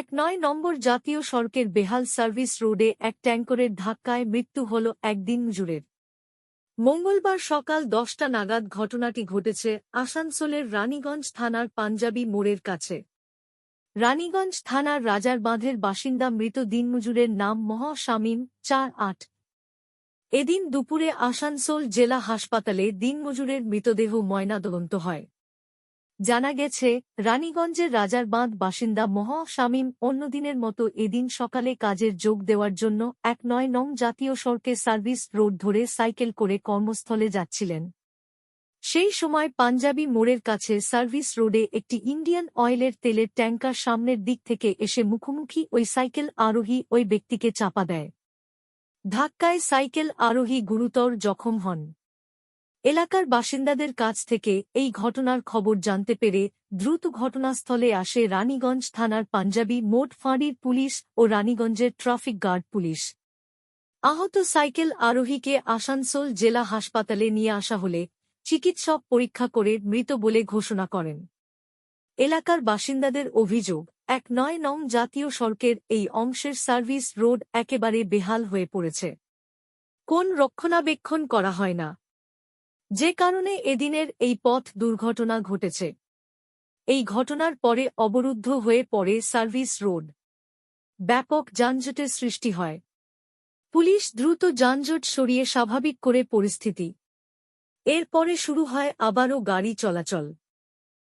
এক নয় নম্বর জাতীয় সড়কের বেহাল সার্ভিস রোডে এক ট্যাঙ্করের ধাক্কায় মৃত্যু হল একদিন জুড়ের মঙ্গলবার সকাল দশটা নাগাদ ঘটনাটি ঘটেছে আসানসোলের রানীগঞ্জ থানার পাঞ্জাবি মোড়ের কাছে। রানীগঞ্জ থানার রাজার বাঁধের বাসিন্দা মৃত দিনমজুরের নাম মহ শামীম চার আট। এদিন দুপুরে আসানসোল জেলা হাসপাতালে দিনমজুরের মৃতদেহ ময়নাতদন্ত হয়। জানা গেছে, রানীগঞ্জের রাজার বাঁধ বাসিন্দা মহ শামীম অন্যদিনের মতো এদিন সকালে কাজের যোগ দেওয়ার জন্য এক নয় নং জাতীয় সড়কে সার্ভিস রোড ধরে সাইকেল করে কর্মস্থলে যাচ্ছিলেন। সেই সময় পাঞ্জাবি মোড়ের কাছে সার্ভিস রোডে একটি ইন্ডিয়ান অয়েলের তেলের ট্যাঙ্কার সামনের দিক থেকে এসে মুখোমুখি ওই সাইকেল আরোহী ওই ব্যক্তিকে চাপা দেয়। ধাক্কায় সাইকেল আরোহী গুরুতর জখম হন। এলাকার বাসিন্দাদের কাছ থেকে এই ঘটনার খবর জানতে পেরে দ্রুত ঘটনাস্থলে আসে রানীগঞ্জ থানার পাঞ্জাবি মোট ফাঁড়ির পুলিশ ও রানীগঞ্জের ট্রাফিক গার্ড পুলিশ। আহত সাইকেল আরোহীকে আসানসোল জেলা হাসপাতালে নিয়ে আসা হলে চিকিৎসক পরীক্ষা করে মৃত বলে ঘোষণা করেন। এলাকার বাসিন্দাদের অভিযোগ, এক নয় নং জাতীয় সড়কের এই অংশের সার্ভিস রোড একেবারে বেহাল হয়ে পড়েছে। কোন রক্ষণাবেক্ষণ করা হয় না। যে কারণে এদিনের এই পথ দুর্ঘটনা ঘটেছে। এই ঘটনার পরে অবরুদ্ধ হয়ে পড়ে সার্ভিস রোড। ব্যাপক যানজটের সৃষ্টি হয়। পুলিশ দ্রুত যানজট সরিয়ে স্বাভাবিক করে পরিস্থিতি। এরপরে শুরু হয় আবারও গাড়ি চলাচল।